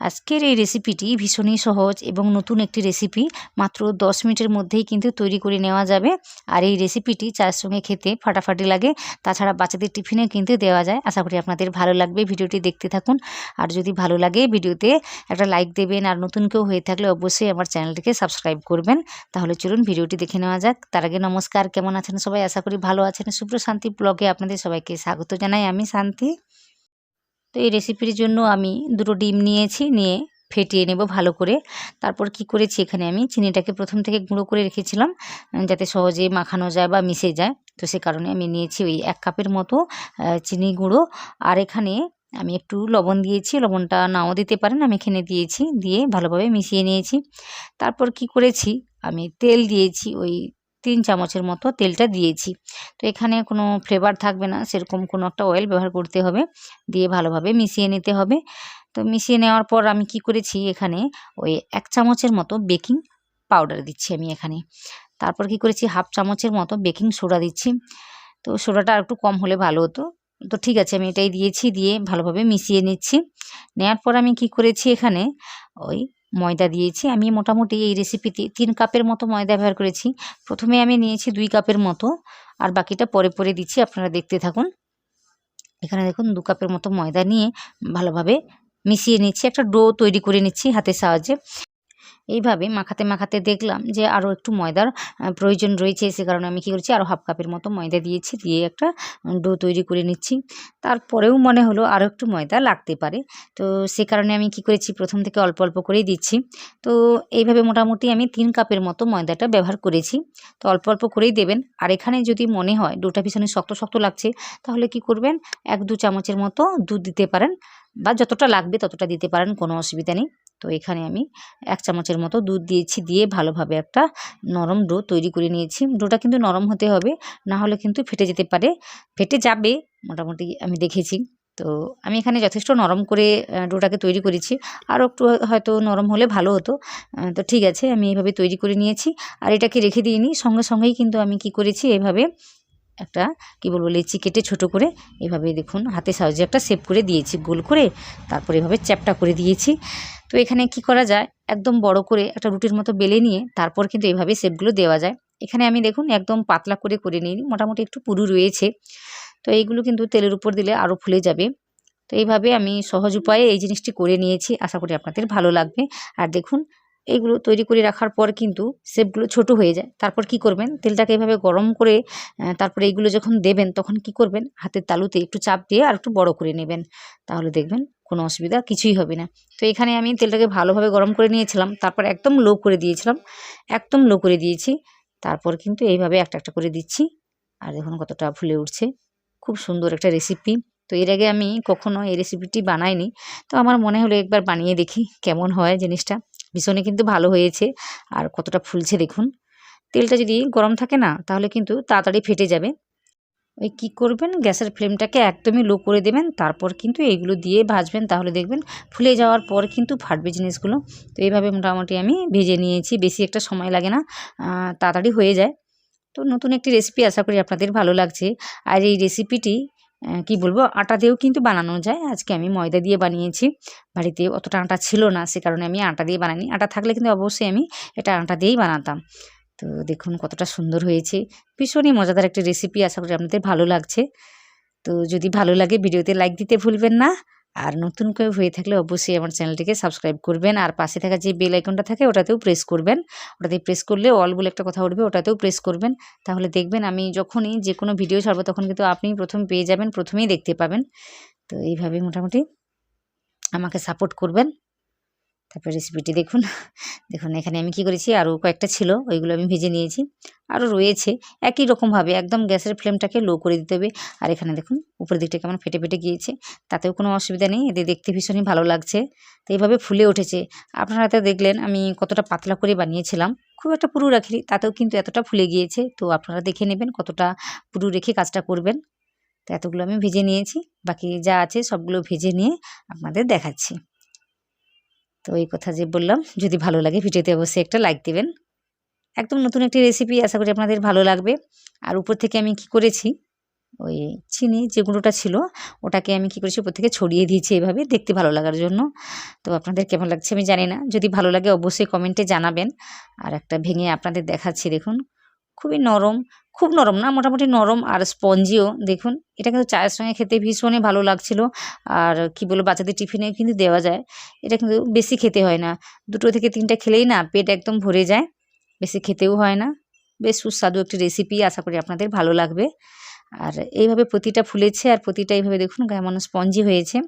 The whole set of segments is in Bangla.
আজকের এই রেসিপিটি ভীষণই সহজ এবং নতুন একটি রেসিপি মাত্র দশ মিনিটের মধ্যেই কিন্তু তৈরি করে নেওয়া যাবে। আর এই রেসিপিটি চায়ের সঙ্গে খেতে ফাটাফাটি লাগে, তাছাড়া বাচ্চাদের টিফিনে কিন্তু দেওয়া যায়। আশা করি আপনাদের ভালো লাগবে ভিডিওটি দেখতে থাকুন। আর যদি ভালো লাগে ভিডিওতে একটা লাইক দেবেন, আর নতুন কেউ হয়ে থাকলে অবশ্যই আমার চ্যানেলটিকে সাবস্ক্রাইব করবেন। তাহলে চলুন ভিডিওটি দেখে নেওয়া যাক। তার আগে নমস্কার, কেমন আছেন সবাই? আশা করি ভালো আছেন। শুভ্র শান্তি ব্লগে আপনাদের সবাইকে স্বাগত জানাই আমি শান্তি। তো এই রেসিপির জন্য আমি দুটো ডিম নিয়েছি, নিয়ে ফেটিয়ে নেব ভালো করে। তারপর কি করেছি এখানে আমি? চিনিটাকে প্রথম থেকে গুঁড়ো করে রেখেছিলাম যাতে সহজে মাখানো যায় বা মিশে যায়। তো সে কারণে আমি নিয়েছি ওই এক কাপের মতো চিনি গুঁড়ো। আর এখানে আমি একটু লবণ দিয়েছি। লবণটা নাও দিতে পারেন, আমি এখানে দিয়েছি, দিয়ে ভালোভাবে মিশিয়ে নিয়েছি। তারপর কি করেছি? আমি তেল দিয়েছি ওই তিন চামচের মতো তেলটা দিয়েছি। তো এখানে কোনো ফ্লেভার থাকবে না, সেরকম কোনো একটা অয়েল ব্যবহার করতে হবে, দিয়ে ভালোভাবে মিশিয়ে নিতে হবে। তো মিশিয়ে নেওয়ার পর আমি কি করেছি এখানে, ওই এক চামচের মতো বেকিং পাউডার দিচ্ছি আমি এখানে। তারপর কি করেছি, হাফ চামচের মতো বেকিং সোডা দিচ্ছি। তো সোডাটা আর একটু কম হলে ভালো হতো। তো ঠিক আছে, আমি এটাই দিয়েছি, দিয়ে ভালোভাবে মিশিয়ে নিচ্ছি। নেওয়ার পর আমি কি করেছি এখানে, ওই ময়দা দিয়েছি। আমি মোটামুটি এই রেসিপিতে তিন কাপের মতো ময়দা ব্যবহার করেছি। প্রথমে আমি নিয়েছি দুই কাপের মতো। আর বাকিটা পরে পরে দিচ্ছি, আপনারা দেখতে থাকুন। এখানে দেখুন, দু কাপের মতো ময়দা নিয়ে ভালোভাবে মিশিয়ে নিচ্ছি। একটা ডো তৈরি করে নিচ্ছি হাতের সাহায্যে। এইভাবে মাখাতে মাখাতে দেখলাম যে আরও একটু ময়দার প্রয়োজন রয়েছে, সে কারণে আমি কী করেছি আরও হাফ কাপের মতো ময়দা দিয়েছি, দিয়ে একটা ডো তৈরি করে নিচ্ছি। তারপরেও মনে হলো আরও একটু ময়দা লাগতে পারে। তো সে কারণে আমি কি করেছি, প্রথম থেকে অল্প অল্প করেই দিচ্ছি। তো এইভাবে মোটামুটি আমি তিন কাপের মতো ময়দাটা ব্যবহার করেছি। তো অল্প অল্প করেই দেবেন। আর এখানে যদি মনে হয়, ডোটা ভীষণ শক্ত শক্ত লাগছে, তাহলে কি করবেন, এক দু চামচের মতো দুধ দিতে পারেন। বা যতটা লাগবে ততটা দিতে পারেন, কোনো অসুবিধা নেই। তো এখানে আমি এক চামচের মতো দুধ দিয়েছি, দিয়ে ভালোভাবে একটা নরম ডো তৈরি করে নিয়েছি। ডোটা কিন্তু নরম হতে হবে, না হলে কিন্তু ফেটে যেতে পারে। ফেটে যাবে, মোটামুটি আমি দেখেছি। তো আমি এখানে যথেষ্ট নরম করে ডোটাকে তৈরি করেছি। আরও একটু হয়তো নরম হলে ভালো হতো। তো ঠিক আছে, আমি এইভাবে তৈরি করে নিয়েছি। আর এটাকে রেখে দিইনি, সঙ্গে সঙ্গেই কিন্তু আমি কি করেছি, এভাবে একটা, কি বলব, লেচি কেটে ছোট করে এভাবে দেখুন, হাতে সাহায্যে একটা শেপ করে দিয়েছি, গোল করে তারপর এভাবে চ্যাপটা করে দিয়েছি। তো এখানে কি করা যায়? একদম বড় করে একটা রুটির মতো বেলে নিয়ে তারপর কিন্তু এইভাবে শেপগুলো দেওয়া যায়। এখানে আমি দেখুন একদম পাতলা করে করে নিই মোটামুটি একটু পুরু রয়েছে। তো এইগুলো কিন্তু তেলের উপর দিলে আরও ফুলে যাবে। তো এইভাবে আমি সহজ উপায়ে এই জিনিসটি করে নিয়েছি, আশা করি আপনাদের ভালো লাগবে। আর দেখুন এইগুলো তৈরি করে রাখার পর কিন্তু সেপগুলো ছোট হয়ে যায়। তারপর কি করবেন? তেলটাকে এভাবে গরম করে তারপরে এইগুলো যখন দেবেন, তখন কি করবেন? হাতের তালুতে একটু চাপ দিয়ে আর একটু বড় করে নেবেন। তাহলে দেখবেন কোনো অসুবিধা কিছুই হবে না। তো এখানে আমি তেলটাকে ভালোভাবে গরম করে নিয়েছিলাম, তারপর একদম লো করে দিয়েছিলাম, একদম লো করে দিয়েছি। তারপর কিন্তু এইভাবে একটা একটা করে দিচ্ছি। আর দেখুন কতটা ফুলে উঠছে। খুব সুন্দর একটা রেসিপি তো এর আগে আমি কখনো এই রেসিপিটি বানাইনি। তো আমার মনে হলো একবার বানিয়ে দেখি কেমন হয় জিনিসটা। ভীষণই কিন্তু ভালো হয়েছে। আর কতটা ফুলছে দেখুন। তেলটা যদি গরম থাকে না, তাহলে কিন্তু তাড়াতাড়ি ফেটে যাবে। ওই কী করবেন? গ্যাসের ফ্লেমটাকে একদমই লো করে দেবেন। তারপর কিন্তু এইগুলো দিয়ে ভাজবেন। তাহলে দেখবেন ফুলে যাওয়ার পর কিন্তু ফাটবে জিনিসগুলো। তো এইভাবে মোটামুটি আমি ভেজে নিয়েছি। বেশি একটা সময় লাগে না। তাড়াতাড়ি হয়ে যায়। তো নতুন একটি রেসিপি আশা করি আপনাদের ভালো লাগছে। আর এই রেসিপিটি কি বলব, আটা দিয়েও কিন্তু বানানো যায়। আজকে আমি ময়দা দিয়ে বানিয়েছি। বাড়িতে অতটা আটা ছিল না, সে কারণে আমি আটা দিয়ে বানাইনি। আটা থাকলে কিন্তু অবশ্যই আমি এটা আটা দিয়েই বানাতাম। তো দেখুন কতটা সুন্দর হয়েছে। ভীষণই মজাদার একটি রেসিপি আশা করি আপনাদের ভালো লাগছে। তো যদি ভালো লাগে, ভিডিওতে লাইক দিতে ভুলবেন না। আর নতুন কেউ হয়ে থাকলে অবশ্যই আমার চ্যানেলটিকে সাবস্ক্রাইব করবেন আর পাশে থাকা যে বেল আইকনটা থাকে ওটাতেও প্রেস করবেন। ওটাতে প্রেস করলে অল বলে একটা কথা উঠবে, ওটাতেও প্রেস করবেন। তাহলে দেখবেন আমি যখনই যে কোনো ভিডিও ছাড়বো তখন কিন্তু আপনি প্রথম পেয়ে যাবেন, প্রথমেই দেখতে পাবেন। তো এইভাবে মোটামুটি আমাকে সাপোর্ট করবেন। তারপর রেসিপিটি দেখুন। দেখুন, এখানে আমি কি করেছি? আরও কয়েকটা ছিল, ওইগুলো আমি ভেজে নিয়েছি। আরও রয়েছে, একই রকমভাবে, একদম গ্যাসের ফ্লেমটাকে লো করে দিতে হবে। আর এখানে দেখুন, উপরের দিকটা কেমন ফেটে ফেটে গিয়েছে। তাতেও কোনো অসুবিধা নেই এদের দেখতে ভীষণই ভালো লাগছে। তো এইভাবে ফুলে উঠেছে। আপনারা তো দেখলেন, আমি কতটা পাতলা করে বানিয়েছিলাম। খুব একটা পুরু রাখিনি, তাতেও কিন্তু এতটা ফুলে গিয়েছে। তো আপনারা দেখে নেবেন কতটা পুরু রেখে কাজটা করবেন। তো এতগুলো আমি ভেজে নিয়েছি। বাকি যা আছে সবগুলো ভেজে নিয়ে আপনাদের দেখাচ্ছি। তো এই কথা যে বললাম, যদি ভালো লাগে ভিডিওতে অবশ্যই একটা লাইক দেবেন। একদম নতুন একটি রেসিপি আশা করি আপনাদের ভালো লাগবে। আর উপর থেকে আমি কি করেছি, ওই চিনি যে গুঁড়োটা ছিল, ওটাকে আমি কী করেছি, উপর থেকে ছড়িয়ে দিয়েছি এভাবে দেখতে ভালো লাগার জন্য। তো আপনাদের কেমন লাগছে আমি জানি না। যদি ভালো লাগে অবশ্যই কমেন্টে জানাবেন। আর একটা ভেঙে আপনাদের দেখাচ্ছি, দেখুন। খুবই নরম, খুব নরম না, মোটামুটি নরম আর স্পঞ্জিও, দেখুন। এটা কিন্তু চায়ের সঙ্গে খেতে ভীষণই ভালো লাগছিল। আর কি বলব, বাচ্চাদের টিফিনে কিন্তু দেওয়া যায়। এটা কিন্তু বেশি খেতে হয় না। দুটো থেকে তিনটা খেলেই না পেট একদম ভরে যায়। বেশি খেতেও হয় না। বেশ সুস্বাদু একটি রেসিপি আশা করি আপনাদের ভালো লাগবে। আর এইভাবে প্রতিটা ফুলেছে আর প্রতিটা এইভাবে দেখুন কেমন স্পঞ্জি হয়েছে।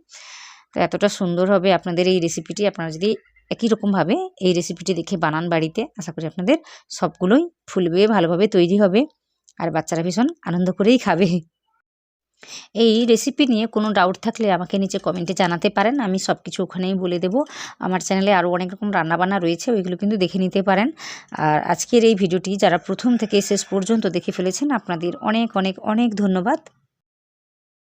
তো এতটা সুন্দর হবে আপনাদের এই রেসিপিটি আপনারা যদি একই রকমভাবে এই রেসিপিটি দেখে বানান বাড়িতে। আশা করি আপনাদের সবগুলোই ফুলবে, ভালোভাবে তৈরি হবে আর বাচ্চারা ভীষণ আনন্দ করেই খাবে। এই রেসিপি নিয়ে কোনো ডাউট থাকলে আমাকে নিচে কমেন্টে জানাতে পারেন, আমি সব কিছু ওখানেই বলে দেব। আমার চ্যানেলে আরও অনেক রকম রান্নাবান্না রয়েছে, ওইগুলো কিন্তু দেখে নিতে পারেন। আর আজকের এই ভিডিওটি যারা প্রথম থেকে শেষ পর্যন্ত দেখে ফেলেছেন, আপনাদের অনেক অনেক অনেক ধন্যবাদ।